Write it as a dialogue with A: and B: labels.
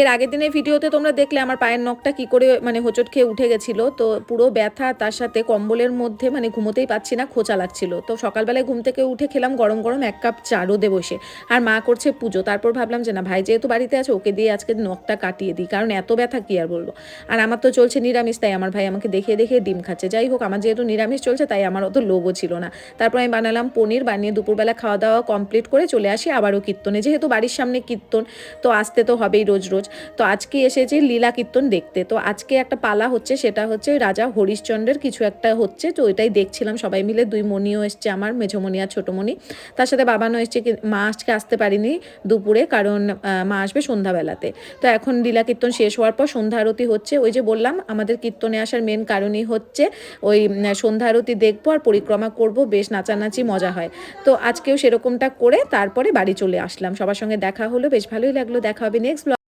A: এর আগের দিনের ভিডিওতে তোমরা দেখলে আমার পায়ের নখটা কি করে মানে হোঁচট খেয়ে উঠে গেছিল। তো পুরো ব্যথা, তার সাথে কম্বলের মধ্যে মানে ঘুমোতেই পাচ্ছি না, খোঁচা লাগছিল। তো সকালবেলায় ঘুম থেকে উঠে খেলাম গরম গরম এক কাপ চা রোদে বসে। আর মা করছে পুজো, তারপর ভাবলাম যে না, ভাই যেহেতু বাড়িতে আছে, ওকে দিয়ে আজকে নখটা কাটিয়ে দিই, কারণ এত ব্যথা কি আর বলব। আর আমার তো চলছে নিরামিষ, তাই আমার ভাই আমাকে দেখিয়ে দেখিয়ে ডিম খাচ্ছে। যাই হোক, আমার যেহেতু নিরামিষ চলছে, তাই আমার অত লোভও ছিল না। তারপর আমি বানালাম পনির, বানিয়ে দুপুরবেলা খাওয়া দাওয়া কমপ্লিট করে চলে আসি আবারও কীর্তনে। যেহেতু বাড়ির সামনে কীর্তন, তো আসতে তো হবেই রোজ রোজ। তো আজকে এসেছি লীলা কীর্তন দেখতে। তো আজকে একটা পালা হচ্ছে, সেটা হচ্ছে রাজা হরিশ্চন্দ্রের কিছু একটা হচ্ছে। তো ওইটাই দেখছিলাম, সবাই মিলে দুই মণিও এসছে আমার, মেঝোমণি আর ছোটোমণি। তার সাথে বাবানও এসছে মা আজকে আসতে পারিনি দুপুরে, কারণ মা আসবে সন্ধ্যাবেলাতে। তো এখন লীলা কীর্তন শেষ হওয়ার পর সন্ধ্যা আরতি হচ্ছে। ওই যে বললাম, আমাদের কীর্তনে আসার মেন কারণই হচ্ছে ওই সন্ধ্যা আরতি দেখব আর পরিক্রমা করব, বেশ নাচানাচি মজা হয়। তো আজকেও সেরকমটা করে তারপরে বাড়ি চলে আসলাম। সবার সঙ্গে দেখা হলো, বেশ ভালোই লাগল, দেখা হবে নেক্সট